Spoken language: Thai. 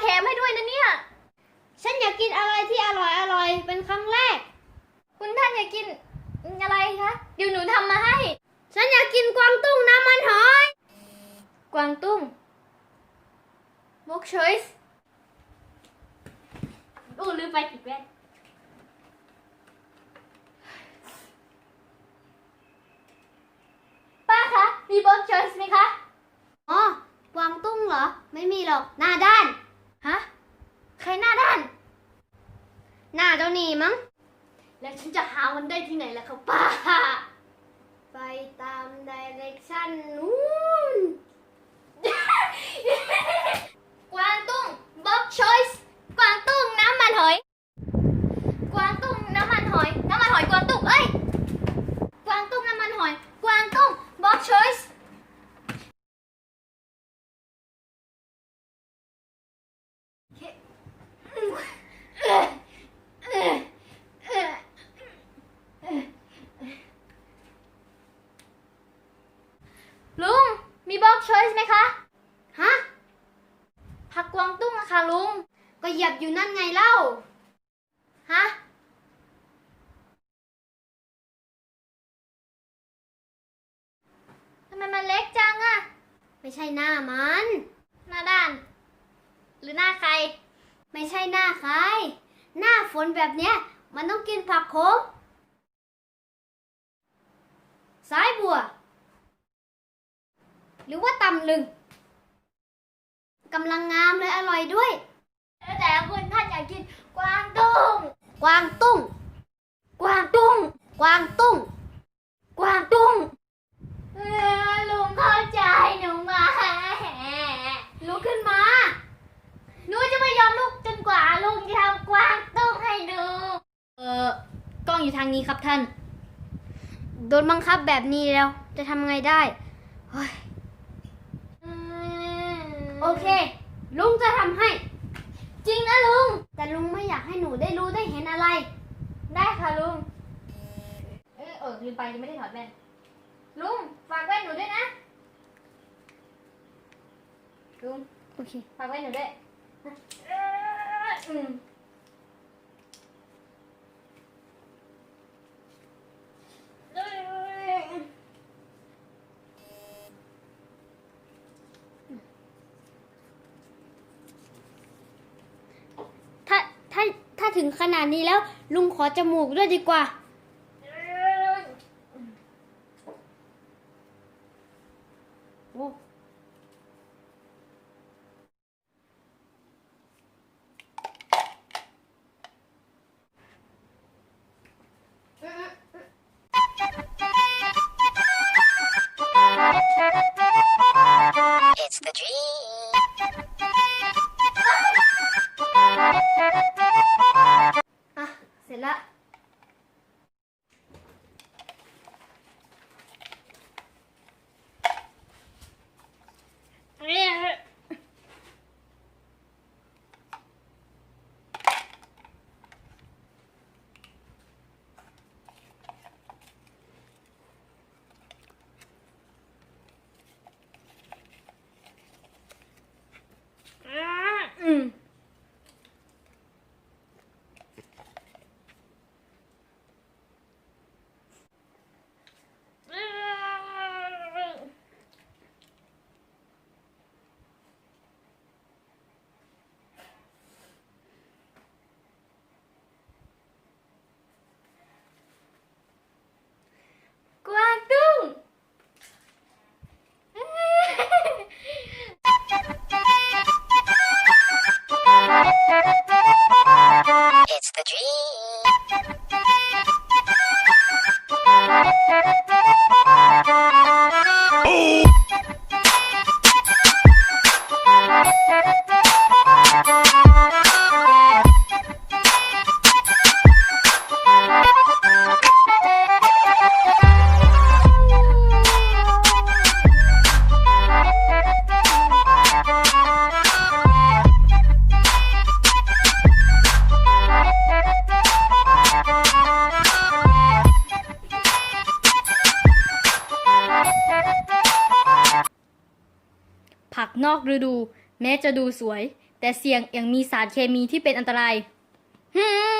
แถมให้ด้วยนะเนี่ย ฉันอยากกินอะไรที่อร่อยอร่อยเป็นครั้งแรก คุณท่านอยากกินอะไรคะ เดี๋ยวหนูทำมาให้ ฉันอยากกินกวางตุ้งน้ำมันหอย กวางตุ้งมุกชอยส์อู้ลืมไปติดแว่นป้าคะ มีบ็อกชอยส์ไหมคะ อ๋อ กวางตุ้งเหรอ ไม่มีหรอก หน้าด้าน ฮะ ใครหน้าด้าน หน้าเจ้านี่มั้ง แล้วฉันจะหามันได้ที่ไหนล่ะครับป้า ไปตามดิเรกชันนู้น กวางตุ้ง book choice กวางตุ้งน้ำมันหอย กวางตุ้งน้ำมันหอย น้ำมันหอยกวางตุ้งเอ้ย กวางตุ้งน้ำมันหอย กวางตุ้ง book choice ลุง มี box choice ไหมคะ ฮะ ผักกวางตุ้งอะค่ะลุง ก็เหยียบอยู่นั่นไงเล่า ฮะทำไมมันเล็กจังอะไม่ใช่หน้ามัน หน้าด้าน หรือหน้าใคร ไม่ใช่หน้าใคร หน้าฝนแบบเนี้ย มันต้องกินผักโขมสายบัว หรือว่าตำลึงกำลังงามเลยอร่อยด้วย แต่คุณท่านอยากกินกวางตุ้ง กวางตุ้ง กวางตุ้ง กวางตุ้ง กวางตุ้งเออลุงเข้าใจหนูมาลุกขึ้นมาหนูจะไม่ยอมลุกจนกว่าลุงจะทำกวางตุ้งให้ดูเออกล้องอยู่ทางนี้ครับท่าน โดนบังคับแบบนี้แล้ว จะทำไงได้เฮ้ยโอ เค ลุงจะทำให้ จริงนะลุง แต่ลุงไม่อยากให้หนูได้รู้ได้เห็นอะไร ได้ค่ะลุง เออเออลืมไปยังไม่ได้ถอดแว่น ลุง ฝากแว่นหนูด้วยนะ ลุง โอเค ฝากแว่นหนูด้วยอืม ถ้าถ้า ถึงขนาดนี้แล้ว ลุงขอจมูกด้วยดีกว่า เผักนอกฤดู แม้จะดูสวย แต่เสี่ยงยังมีสารเคมีที่เป็นอันตรายฮึม